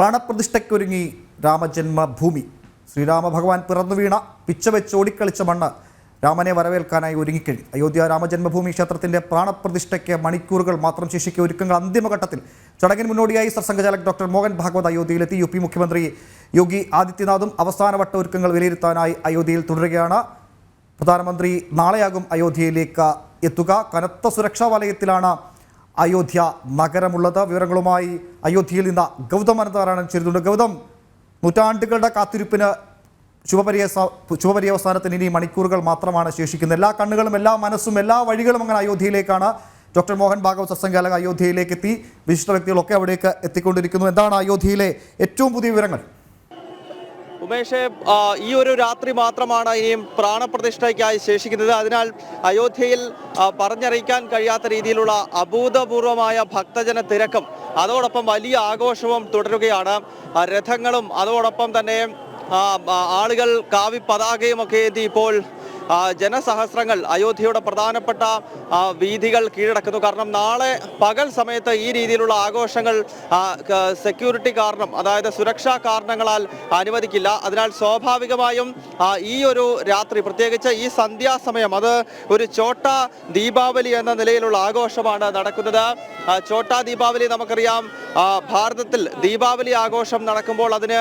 പ്രാണപ്രതിഷ്ഠയ്ക്കൊരുങ്ങി രാമജന്മഭൂമി. ശ്രീരാമ ഭഗവാൻ പിറന്നു വീണ പിച്ചവെച്ച് ഓടിക്കളിച്ച മണ്ണ് രാമനെ വരവേൽക്കാനായി ഒരുങ്ങിക്കഴിഞ്ഞു. അയോധ്യ രാമജന്മഭൂമി ക്ഷേത്രത്തിന്റെ പ്രാണപ്രതിഷ്ഠയ്ക്ക് മണിക്കൂറുകൾ മാത്രം ശേഷിക്കെ ഒരുക്കങ്ങൾ അന്തിമഘട്ടത്തിൽ ചടങ്ങിന് മുന്നോടിയായി സർസംഘചാലക് ഡോക്ടർ മോഹൻ ഭാഗവത് അയോധ്യയിലെത്തി. യു പി മുഖ്യമന്ത്രി യോഗി ആദിത്യനാഥും അവസാനവട്ട ഒരുക്കങ്ങൾ വിലയിരുത്താനായി അയോധ്യയിൽ തുടരുകയാണ്. പ്രധാനമന്ത്രി നാളെയാകും അയോധ്യയിലേക്ക് എത്തുക. കനത്ത സുരക്ഷാ വലയത്തിലാണ് അയോധ്യ നഗരമുള്ളത്. വിവരങ്ങളുമായി അയോധ്യയിൽ നിന്ന് ഗൗതം അനന്തനാരായണൻ ചേരുന്നുണ്ട്. ഗൗതം നൂറ്റാണ്ടുകളുടെ കാത്തിരിപ്പിന് ശുഭപര്യ ശുഭപര്യവസാനത്തിന് ഇനി മണിക്കൂറുകൾ മാത്രമാണ് ശേഷിക്കുന്നത്. എല്ലാ കണ്ണുകളും എല്ലാ മനസ്സും എല്ലാ വഴികളും അങ്ങനെ അയോധ്യയിലേക്കാണ് ഡോക്ടർ മോഹൻ ഭാഗവത് സത്സംഗാലക അയോധ്യയിലേക്ക് എത്തി. വിശിഷ്ട വ്യക്തികളൊക്കെ അവിടേക്ക് എത്തിക്കൊണ്ടിരിക്കുന്നു. എന്താണ് അയോധ്യയിലെ ഏറ്റവും പുതിയ വിവരങ്ങൾ? ഉമേഷ് ഈ ഒരു രാത്രി മാത്രമാണ് ഇനിയും പ്രാണപ്രതിഷ്ഠയ്ക്കായി ശേഷിക്കുന്നത്. അതിനാൽ അയോധ്യയിൽ പറഞ്ഞറിയിക്കാൻ കഴിയാത്ത രീതിയിലുള്ള അഭൂതപൂർവമായ ഭക്തജന തിരക്കും അതോടൊപ്പം വലിയ ആഘോഷവും തുടരുകയാണ്. രഥങ്ങളും അതോടൊപ്പം തന്നെ ആളുകൾ കാവി പതാകയും ഒക്കെ ഏന്തി ഇപ്പോൾ ജനസഹസ്രങ്ങൾ അയോധ്യയുടെ പ്രധാനപ്പെട്ട വീഥികൾ കീഴടക്കുന്നു. കാരണം നാളെ പകൽ സമയത്ത് ഈ രീതിയിലുള്ള ആഘോഷങ്ങൾ സെക്യൂരിറ്റി കാരണം അതായത് സുരക്ഷാ കാരണങ്ങളാൽ അനുവദിക്കില്ല. അതിനാൽ സ്വാഭാവികമായും ഈ ഒരു രാത്രി പ്രത്യേകിച്ച് ഈ സന്ധ്യാസമയം അത് ഒരു ചോട്ട ദീപാവലി എന്ന നിലയിലുള്ള ആഘോഷമാണ് നടക്കുന്നത്. ചോട്ടാ ദീപാവലി നമുക്കറിയാം ഭാരതത്തിൽ ദീപാവലി ആഘോഷം നടക്കുമ്പോൾ അതിന്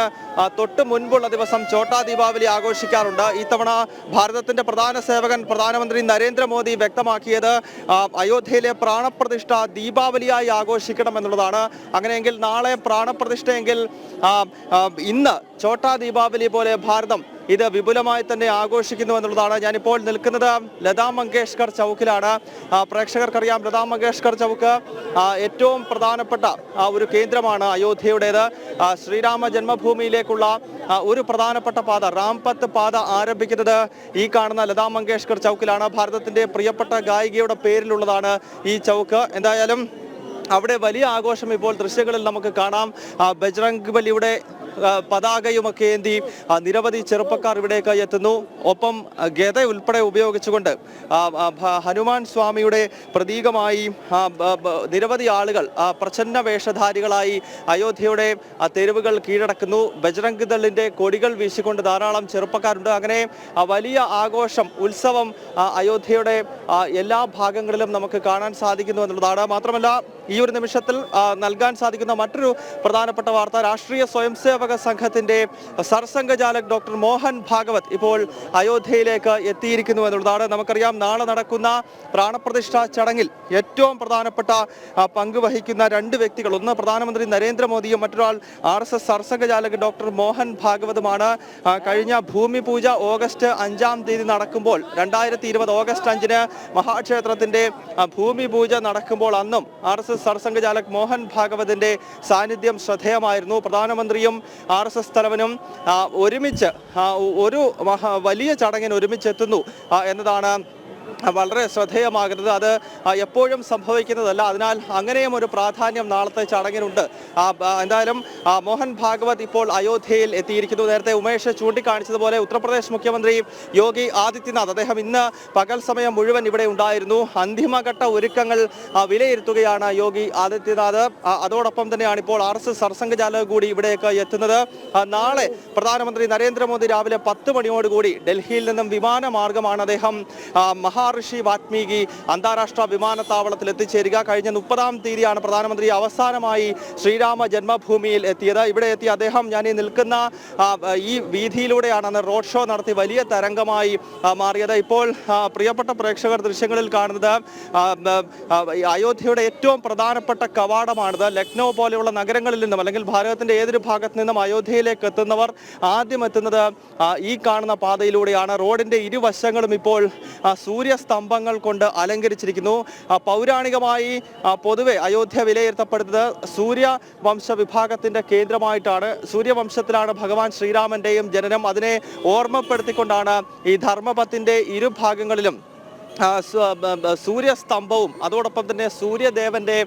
തൊട്ട് മുൻപുള്ള ദിവസം ചോട്ടാ ദീപാവലി ആഘോഷിക്കാറുണ്ട്. ഇത്തവണ ഭാരതത്തിന്റെ സേവകൻ പ്രധാനമന്ത്രി നരേന്ദ്രമോദി വ്യക്തമാക്കിയത് അയോധ്യയിലെ പ്രാണപ്രതിഷ്ഠ ദീപാവലിയായി ആഘോഷിക്കണം എന്നുള്ളതാണ് അങ്ങനെയെങ്കിൽ നാളെ പ്രാണപ്രതിഷ്ഠയെങ്കിൽ ഇന്ന് ചോട്ടാ ദീപാവലി പോലെ ഭാരതം ഇത് വിപുലമായി തന്നെ ആഘോഷിക്കുന്നു എന്നുള്ളതാണ് ഞാനിപ്പോൾ നിൽക്കുന്നത്. ലതാ മങ്കേഷ്കർ ചൗക്കിലാണ്. പ്രേക്ഷകർക്കറിയാം ലതാ മങ്കേഷ്കർ ചൗക്ക് ഏറ്റവും പ്രധാനപ്പെട്ട ഒരു കേന്ദ്രമാണ് അയോധ്യയുടേത്. ശ്രീരാമ ജന്മഭൂമിയിലേക്കുള്ള ഒരു പ്രധാനപ്പെട്ട പാത റാംപത്ത് പാത ആരംഭിക്കുന്നത് ഈ കാണുന്ന ലതാ മങ്കേഷ്കർ ചൗക്കിലാണ്. ഭാരതത്തിന്റെ പ്രിയപ്പെട്ട ഗായികയുടെ പേരിലുള്ളതാണ് ഈ ചൗക്ക്. എന്തായാലും അവിടെ വലിയ ആഘോഷം ഇപ്പോൾ ദൃശ്യങ്ങളിൽ നമുക്ക് കാണാം. ബജ്രംഗ് ബലിയുടെ പതാകയുമൊക്കെ ഏന്തി നിരവധി ചെറുപ്പക്കാർ ഇവിടേക്ക് എത്തുന്നു. ഒപ്പം ഗത ഉൾപ്പെടെ ഉപയോഗിച്ചുകൊണ്ട് ഹനുമാൻ സ്വാമിയുടെ പ്രതീകമായി നിരവധി ആളുകൾ പ്രച്ഛന്ന വേഷധാരികളായി അയോധ്യയുടെ തെരുവുകൾ കീഴടക്കുന്നു. ബജ്രംഗ് ദളിന്റെ കൊടികൾ വീശിക്കൊണ്ട് ധാരാളം ചെറുപ്പക്കാരുണ്ട്. അങ്ങനെ വലിയ ആഘോഷം ഉത്സവം അയോധ്യയുടെ എല്ലാ ഭാഗങ്ങളിലും നമുക്ക് കാണാൻ സാധിക്കുന്നു എന്നുള്ളതാണ്. മാത്രമല്ല ഈ ഒരു നിമിഷത്തിൽ നൽകാൻ സാധിക്കുന്ന മറ്റൊരു പ്രധാനപ്പെട്ട വാർത്ത രാഷ്ട്രീയ സ്വയംസേവക സംഘത്തിന്റെ സർസംഘചാലക് ഡോക്ടർ മോഹൻ ഭാഗവത് ഇപ്പോൾ അയോധ്യയിലേക്ക് എത്തിയിരിക്കുന്നു എന്നുള്ളതാണ്. നമുക്കറിയാം നാളെ നടക്കുന്ന പ്രാണപ്രതിഷ്ഠാ ചടങ്ങിൽ ഏറ്റവും പ്രധാനപ്പെട്ട പങ്ക് വഹിക്കുന്ന രണ്ട് വ്യക്തികൾ. ഒന്ന് പ്രധാനമന്ത്രി നരേന്ദ്രമോദിയും മറ്റൊരാൾ R S S Sarsanghchalak doctor Mohan ഭാഗവതുമാണ്. കഴിഞ്ഞ ഭൂമി പൂജ ഓഗസ്റ്റ് അഞ്ചാം തീയതി നടക്കുമ്പോൾ രണ്ടായിരത്തി ഇരുപത് ഓഗസ്റ്റ് അഞ്ചിന് മഹാക്ഷേത്രത്തിന്റെ ഭൂമി പൂജ നടക്കുമ്പോൾ അന്നും R S S Sarsanghchalak Mohan ഭാഗവതിന്റെ സാന്നിധ്യം ശ്രദ്ധേയമായിരുന്നു. പ്രധാനമന്ത്രിയും ആർ എസ് എസ് തലവനും ഒരുമിച്ച് ഒരു വലിയ ചടങ്ങിന് ഒരുമിച്ചെത്തുന്നു എന്നതാണ് വളരെ ശ്രദ്ധേയമാകുന്നത് അത് എപ്പോഴും സംഭവിക്കുന്നതല്ല. അതിനാൽ അങ്ങനെയും ഒരു പ്രാധാന്യം നാളത്തെ ചടങ്ങിനുണ്ട്. എന്തായാലും മോഹൻ ഭാഗവത് ഇപ്പോൾ അയോധ്യയിൽ എത്തിയിരിക്കുന്നു. നേരത്തെ ഉമേഷ് ചൂണ്ടിക്കാണിച്ചതുപോലെ ഉത്തർപ്രദേശ് മുഖ്യമന്ത്രി യോഗി ആദിത്യനാഥ് അദ്ദേഹം ഇന്ന് പകൽ സമയം മുഴുവൻ ഇവിടെ ഉണ്ടായിരുന്നു. അന്തിമഘട്ട ഒരുക്കങ്ങൾ വിലയിരുത്തുകയാണ് യോഗി ആദിത്യനാഥ്. അതോടൊപ്പം തന്നെയാണ് ഇപ്പോൾ ആർ എസ് എസ് സർസംഘചാലക് കൂടി ഇവിടേക്ക് എത്തുന്നത്. നാളെ പ്രധാനമന്ത്രി നരേന്ദ്രമോദി രാവിലെ പത്ത് മണിയോടുകൂടി ഡൽഹിയിൽ നിന്നും വിമാനമാർഗമാണ് അദ്ദേഹം ആ, മഹാഋഷി വാത്മീകി അന്താരാഷ്ട്ര വിമാനത്താവളത്തിൽ എത്തിച്ചേരുക. കഴിഞ്ഞ മുപ്പതാം തീയതിയാണ് പ്രധാനമന്ത്രി അവസാനമായി ശ്രീരാമ ജന്മഭൂമിയിൽ എത്തിയത്. ഇവിടെ എത്തി അദ്ദേഹം ഞാൻ ഈ നിൽക്കുന്ന ഈ വീതിയിലൂടെയാണ് അന്ന് റോഡ് ഷോ നടത്തി വലിയ തരംഗമായി മാറിയത്. ഇപ്പോൾ പ്രിയപ്പെട്ട പ്രേക്ഷകർ ദൃശ്യങ്ങളിൽ കാണുന്നത് അയോധ്യയുടെ ഏറ്റവും പ്രധാനപ്പെട്ട കവാടമാണിത്. ലക്നൗ പോലെയുള്ള നഗരങ്ങളിൽ നിന്നും അല്ലെങ്കിൽ ഭാരതത്തിന്റെ ഏതൊരു ഭാഗത്തു നിന്നും അയോധ്യയിലേക്ക് എത്തുന്നവർ ആദ്യം എത്തുന്നത് ഈ കാണുന്ന പാതയിലൂടെയാണ്. റോഡിന്റെ ഇരുവശങ്ങളും ഇപ്പോൾ ആ, സൂര്യസ്തംഭങ്ങൾ കൊണ്ട് അലങ്കരിച്ചിരിക്കുന്നു. പൗരാണികമായി പൊതുവെ അയോധ്യ വിലയിരുത്തപ്പെടുന്നത് സൂര്യവംശ വിഭാഗത്തിന്റെ കേന്ദ്രമായിട്ടാണ്. സൂര്യവംശത്തിലാണ് ഭഗവാൻ ശ്രീരാമന്റെയും ജനനം. അതിനെ ഓർമ്മപ്പെടുത്തിക്കൊണ്ടാണ് ഈ ധർമ്മപത്തിന്റെ ഇരുഭാഗങ്ങളിലും സൂര്യസ്തംഭവും അതോടൊപ്പം തന്നെ സൂര്യദേവന്റെ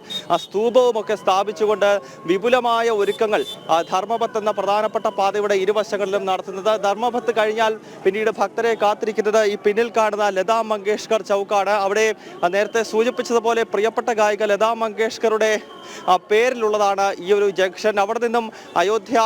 സ്തൂപവും ഒക്കെ സ്ഥാപിച്ചുകൊണ്ട് വിപുലമായ ഒരുക്കങ്ങൾ ധർമ്മപത്ത് എന്ന പ്രധാനപ്പെട്ട പാതയുടെ ഇരുവശങ്ങളിലും നടത്തുന്നത്. ധർമ്മപത്ത് കഴിഞ്ഞാൽ പിന്നീട് ഭക്തരെ കാത്തിരിക്കുന്നത് ഈ പിന്നിൽ കാണുന്ന ലതാ മങ്കേഷ്കർ ചൗക്കാണ്. അവിടെ നേരത്തെ സൂചിപ്പിച്ചതുപോലെ പ്രിയപ്പെട്ട ഗായിക ലതാ മങ്കേഷ്കറുടെ പേരിലുള്ളതാണ് ഈ ഒരു ജംഗ്ഷൻ. അവിടെ നിന്നും അയോധ്യ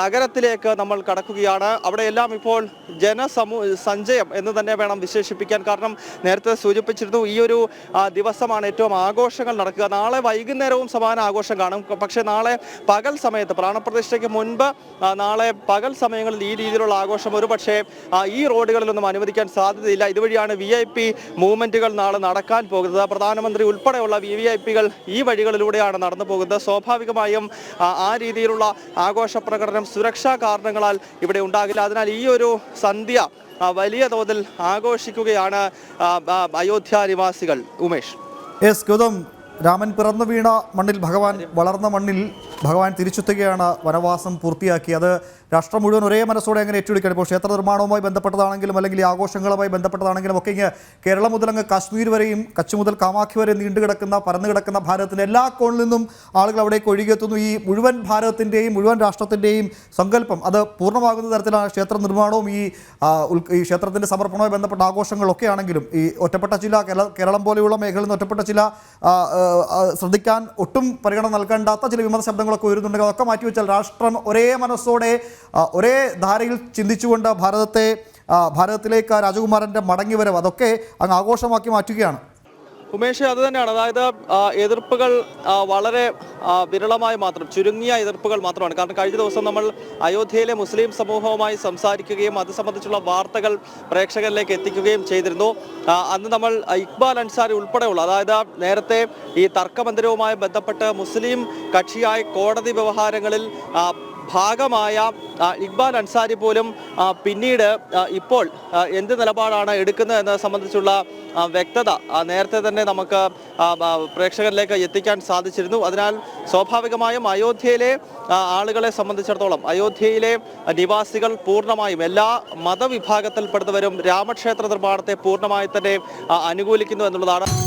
നഗരത്തിലേക്ക് നമ്മൾ കടക്കുകയാണ്. അവിടെയെല്ലാം ഇപ്പോൾ ജനസമൂ സഞ്ചയം എന്ന് തന്നെ വേണം വിശേഷിപ്പിക്കാൻ. കാരണം നേരത്തെ സൂചിപ്പിച്ചിരുന്നു ഈ ഒരു ദിവസമാണ് ഏറ്റവും ആഘോഷങ്ങൾ നടക്കുക. നാളെ വൈകുന്നേരവും സമാന ആഘോഷം കാണും. പക്ഷേ നാളെ പകൽ സമയത്ത് പ്രാണപ്രതിഷ്ഠയ്ക്ക് മുൻപ് നാളെ പകൽ സമയങ്ങളിൽ ഈ രീതിയിലുള്ള ആഘോഷം ഒരു പക്ഷേ ഈ റോഡുകളിലൊന്നും അനുവദിക്കാൻ സാധ്യതയില്ല. ഇതുവഴിയാണ് വി ഐ പി മൂവ്മെന്റുകൾ നാളെ നടക്കാൻ പോകുന്നത്. പ്രധാനമന്ത്രി ഉൾപ്പെടെയുള്ള വി വി ഐ പികൾ ഈ വഴികളിലൂടെയാണ് നടന്നു പോകുന്നത്. സ്വാഭാവികമായും ആ, രീതിയിലുള്ള ആഘോഷ പ്രകടനം സുരക്ഷാ കാരണങ്ങളാൽ ഇവിടെ ഉണ്ടാകില്ല. അതിനാൽ ഈ ഒരു സന്ധ്യ വലിയ തോതിൽ ആഘോഷിക്കുകയാണ് അയോധ്യ നിവാസികൾ. ഉമേഷ്. എസ് രാമൻ പിറന്നു വീണ മണ്ണിൽ ഭഗവാൻ വളർന്ന മണ്ണിൽ ഭഗവാൻ തിരിച്ചെത്തുകയാണ് വനവാസം പൂർത്തിയാക്കി അത് രാഷ്ട്രം മുഴുവൻ ഒരേ മനസ്സോടെ അങ്ങനെ ഏറ്റെടുക്കുകയാണ്. ഇപ്പോൾ ക്ഷേത്ര നിർമ്മാണവുമായി ബന്ധപ്പെട്ടതാണെങ്കിലും അല്ലെങ്കിൽ ഈ ആഘോഷങ്ങളുമായി ബന്ധപ്പെട്ടതാണെങ്കിലും ഒക്കെ ഇങ്ങ് കേരളം മുതൽ അങ്ങ് കാശ്മീർ വരെയും കച്ച് മുതൽ കാമാഖി വരെ നീണ്ടു കിടക്കുന്ന പരന്നു കിടക്കുന്ന ഭാരതത്തിന്റെ എല്ലാ കോണിൽ നിന്നും ആളുകൾ അവിടേക്ക് ഒഴുകിയെത്തുന്നു. ഈ മുഴുവൻ ഭാരതത്തിന്റെയും മുഴുവൻ രാഷ്ട്രത്തിന്റെയും സങ്കല്പം അത് പൂർണമാകുന്ന തരത്തിലാണ് ക്ഷേത്ര നിർമ്മാണവും ഈ ഈ ക്ഷേത്രത്തിന്റെ സമർപ്പണവുമായി ബന്ധപ്പെട്ട ആഘോഷങ്ങളൊക്കെ ആണെങ്കിലും ഈ ഒറ്റപ്പെട്ട ചില കേരളം പോലെയുള്ള മേഖലയിൽ നിന്ന് ഒറ്റപ്പെട്ട ചില ശ്രദ്ധിക്കാൻ ഒട്ടും പരിഗണന നൽകേണ്ടാത്ത ചില വിമത ശബ്ദങ്ങളൊക്കെ വരുന്നുണ്ടെങ്കിൽ അതൊക്കെ മാറ്റിവെച്ചാൽ രാഷ്ട്രം ഒരേ മനസ്സോടെ ഒരേ ധാരയിൽ ചിന്തിച്ചുകൊണ്ട് ഭാരതത്തെ ഭാരതത്തിലേക്ക് രാജകുമാരന്റെ മടങ്ങിവരവ് അതൊക്കെ അങ്ങ് ആഘോഷമാക്കി മാറ്റുകയാണ്. ഉമേഷ് അത് തന്നെയാണ്. അതായത് എതിർപ്പുകൾ വളരെ വിരളമായി മാത്രം ചുരുങ്ങിയ എതിർപ്പുകൾ മാത്രമാണ്. കാരണം കഴിഞ്ഞ ദിവസം നമ്മൾ അയോധ്യയിലെ മുസ്ലിം സമൂഹവുമായി സംസാരിക്കുകയും അത് സംബന്ധിച്ചുള്ള വാർത്തകൾ പ്രേക്ഷകരിലേക്ക് എത്തിക്കുകയും ചെയ്തിരുന്നു. അന്ന് നമ്മൾ ഇക്ബാൽ അൻസാരി ഉൾപ്പെടെയുള്ള അതായത് നേരത്തെ ഈ തർക്കമന്ദിരവുമായി ബന്ധപ്പെട്ട് മുസ്ലിം കക്ഷിയായി കോടതി വ്യവഹാരങ്ങളിൽ ഭാഗമായ ഇക്ബാൽ അൻസാരി പോലും പിന്നീട് ഇപ്പോൾ എന്ത് നിലപാടാണ് എടുക്കുന്നത് എന്നത് സംബന്ധിച്ചുള്ള വ്യക്തത നേരത്തെ തന്നെ നമുക്ക് പ്രേക്ഷകരിലേക്ക് എത്തിക്കാൻ സാധിച്ചിരുന്നു. അതിനാൽ സ്വാഭാവികമായും അയോധ്യയിലെ ആളുകളെ സംബന്ധിച്ചിടത്തോളം അയോധ്യയിലെ നിവാസികൾ പൂർണമായും എല്ലാ മതവിഭാഗത്തിൽപ്പെടുന്നവരും രാമക്ഷേത്ര നിർമ്മാണത്തെ പൂർണമായി തന്നെ അനുകൂലിക്കുന്നു എന്നുള്ളതാണ്